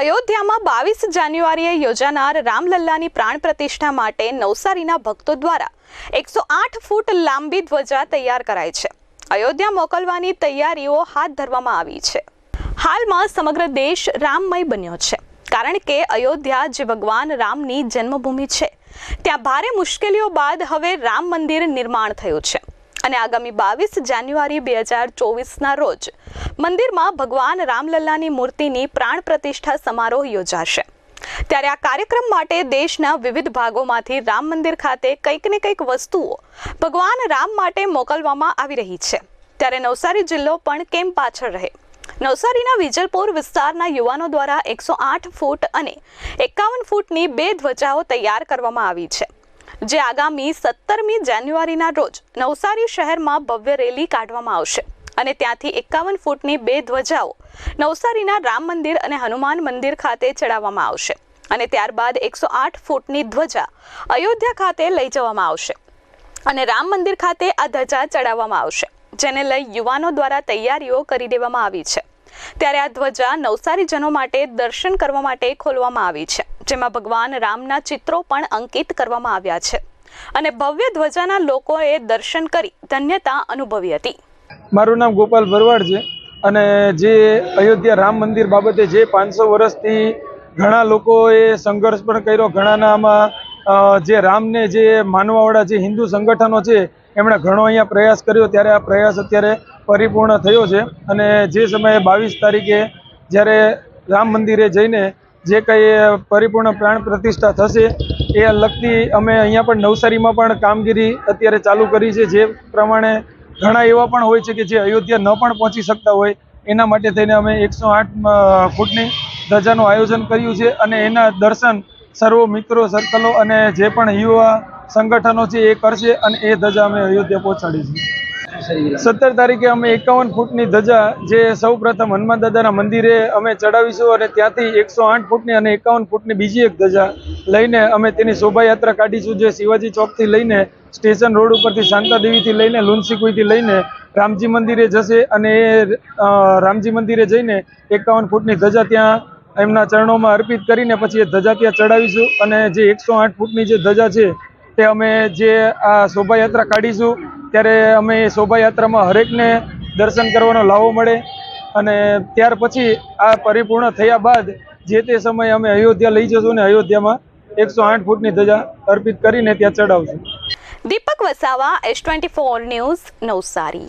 અયોધ્યામાં બાવીસ જાન્યુઆરીએ યોજાનાર રામલલ્લાની પ્રાણ પ્રતિષ્ઠા માટે નવસારીના ભક્તો દ્વારા એકસો આઠ ફૂટ લાંબી ધ્વજા તૈયાર કરાઈ છે. અયોધ્યા મોકલવાની તૈયારીઓ હાથ ધરવામાં આવી છે. હાલમાં સમગ્ર દેશ રામમય બન્યો છે. કારણ કે અયોધ્યા જે ભગવાન રામની જન્મભૂમિ છે, ત્યાં ભારે મુશ્કેલીઓ બાદ હવે રામ મંદિર નિર્માણ થયું છે. અને આગામી બાવીસ જાન્યુઆરી બે હજાર ચોવીસના રોજ મંદિરમાં ભગવાન રામલલ્લાની મૂર્તિની પ્રાણ પ્રતિષ્ઠા સમારોહ યોજાશે. ત્યારે આ કાર્યક્રમ માટે દેશના વિવિધ ભાગોમાંથી રામ મંદિર ખાતે કંઈક ને કંઈક વસ્તુઓ ભગવાન રામ માટે મોકલવામાં આવી રહી છે. ત્યારે નવસારી જિલ્લો પણ કેમ પાછળ રહે? નવસારીના વિજલપુર વિસ્તારના યુવાનો દ્વારા એકસો આઠ ફૂટ અને એકાવન ફૂટની બે ધ્વજાઓ તૈયાર કરવામાં આવી છે. જે આગામી સત્તરમી જાન્યુઆરીના રોજ નવસારી શહેરમાં ભવ્ય રેલી કાઢવામાં આવશે અને ત્યાંથી એકાવન ફૂટની બે ધ્વજાઓ નવસારીના રામ મંદિર અને હનુમાન મંદિર ખાતે ચડાવવામાં આવશે અને ત્યારબાદ એકસો આઠ ફૂટની ધ્વજા અયોધ્યા ખાતે લઈ જવામાં આવશે. અને રામ મંદિર ખાતે આ ધજા ચડાવવામાં આવશે, જેને લઈ યુવાનો દ્વારા તૈયારીઓ કરી દેવામાં આવી છે. ત્યારે આ ધ્વજા નવસારીજનો માટે દર્શન કરવા માટે ખોલવામાં આવી છે. જેમાં ભગવાન રામના ચિત્રો પણ અંકિત કરવામાં આવ્યા છે. અને ભવ્ય ધ્વજાના લોકોએ દર્શન કરી ધન્યતા અનુભવી હતી. મારું નામ ગોપાલ ભરવાડ છે અને જે અયોધ્યા રામ મંદિર બાબતે જે પાંચસો વર્ષથી ઘણા લોકોએ સંઘર્ષ પણ કર્યો, ઘણાના આમાં જે રામને જે માનવાવાળા જે હિન્દુ સંગઠનો છે, એમણે ઘણો અહીંયા પ્રયાસ કર્યો. ત્યારે આ પ્રયાસ અત્યારે પરિપૂર્ણ થયો છે અને જે સમયે બાવીસ તારીખે જ્યારે રામ મંદિરે જઈને જે કંઈ પરિપૂર્ણ પ્રાણ પ્રતિષ્ઠા થશે, એ લગતી અમે અહીંયા પણ નવસારીમાં પણ કામગીરી અત્યારે ચાલુ કરી છે. જે પ્રમાણે ઘણા એવા પણ હોય છે કે જે અયોધ્યા ન પણ પહોંચી શકતા હોય, એના માટે થઈને અમે એકસો આઠ ફૂટની ધજાનું આયોજન કર્યું છે અને એના દર્શન સર્વ મિત્રો, સર્કલો અને જે પણ યુવા સંગઠનો છે એ કરશે અને એ ધજા અમે અયોધ્યા પહોંચાડીશું. સત્તર તારીખે અમે એકાવન ફૂટની ધજા જે સૌ પ્રથમ હનુમાન દાદાના મંદિરે અમે ચડાવીશું અને ત્યાંથી એકસો આઠ ફૂટની અને એકાવન ફૂટની બીજી એક ધજા લઈને અમે તેની શોભાયાત્રા કાઢીશું જે શિવાજી ચોકથી લઈને સ્ટેશન રોડ ઉપરથી શાંતાદેવીથી લઈને લુન્સીકુઈથી લઈને રામજી મંદિરે જશે અને એ રામજી મંદિરે જઈને એકાવન ફૂટની ધજા ત્યાં એમના ચરણોમાં અર્પિત કરીને પછી એ ધજા ત્યાં ચડાવીશું અને જે એકસો આઠ ફૂટની જે ધજા છે તે અમે જે આ શોભાયાત્રા કાઢીશું ત્યારે અમે એ શોભાયાત્રામાં હરેકને દર્શન કરવાનો લાવો મળે અને ત્યાર પછી આ પરિપૂર્ણ થયા બાદ જે તે સમયે અમે અયોધ્યા લઈ જશું ને અયોધ્યામાં એકસો આઠ ફૂટની ધજા અર્પિત કરીને ત્યાં ચડાવશું. Deepak Vasava S twenty four news Navsari.